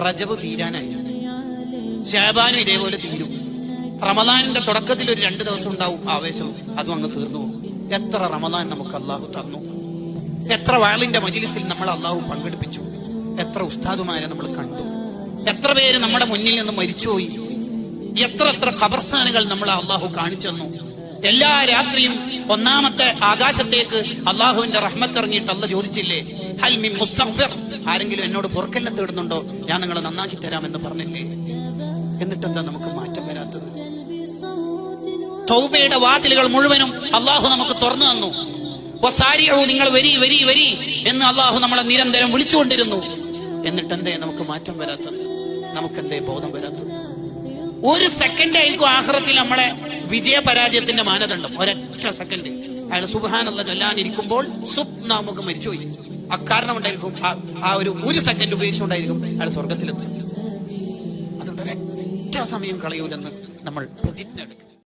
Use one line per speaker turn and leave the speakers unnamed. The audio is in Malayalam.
റജബ് തീരാനായി. ഷാബാനും ഇതേപോലെ തീരും. റമദാനിന്റെ തുടക്കത്തിൽ ഒരു രണ്ട് ദിവസം ഉണ്ടാവും ആവേശം. അതും അങ്ങ് തീർന്നു എത്ര റമദാൻ നമുക്ക് അള്ളാഹു തന്നു. എത്ര വാളിന്റെ മജിലിസിൽ നമ്മൾ അള്ളാഹു പങ്കെടുപ്പിച്ചു. എത്ര ഉസ്താദുമാരെ നമ്മൾ കണ്ടു. എത്ര പേര് നമ്മുടെ മുന്നിൽ നിന്ന് മരിച്ചുപോയി. എത്ര എത്ര ഖബർസ്ഥാനുകൾ നമ്മൾ അള്ളാഹു കാണിച്ചു തന്നു. എല്ലാ രാത്രിയും ഒന്നാമത്തെ ആകാശത്തേക്ക് അള്ളാഹുവിന്റെ റഹ്മത്ത് ഇറങ്ങിയിട്ട് അല്ല ചോദിച്ചില്ലേ? ഹൽമി മുസ്തഫർ ആരെങ്കിലും എന്നോട് പുറക്കെല്ലാം തേടുന്നുണ്ടോ? ഞാൻ നിങ്ങളെ നന്നാക്കി തരാമെന്ന് പറഞ്ഞില്ലേ? എന്നിട്ടെന്താ നമുക്ക് മാറ്റം വരാത്തത്? തൗബയുടെ വാതിലുകൾ മുഴുവനും അള്ളാഹു നമുക്ക് തുറന്നു തന്നു. വസാരിയൂ നിങ്ങൾ വരി വരി വരി എന്ന് അള്ളാഹു നമ്മളെ നിരന്തരം വിളിച്ചുകൊണ്ടിരുന്നു. എന്നിട്ടെന്തേ നമുക്ക് മാറ്റം വരാത്തത്? നമുക്കെന്തേ ബോധം വരാത്തത്? ഒരു സെക്കൻഡ് ആയിരിക്കും ആഹ്റത്തിൽ നമ്മളെ വിജയ പരാജയത്തിന്റെ മാനദണ്ഡം. ഒരൊറ്റ സെക്കൻഡ് അയാൾ സുബാനുള്ള ചൊല്ലാനിരിക്കുമ്പോൾ സ്വപ്ന നമുക്ക് മരിച്ചുപോയി അക്കാരണം ഉണ്ടായിരിക്കും ആ ഒരു ഒരു സെക്കൻഡ് ഉപയോഗിച്ചുകൊണ്ടായിരിക്കും അയാൾ സ്വർഗത്തിലെത്തും അതുകൊണ്ട് ഒരൊറ്റ സമയം കളയൂലെന്ന് നമ്മൾ പ്രതിജ്ഞ എടുക്കും.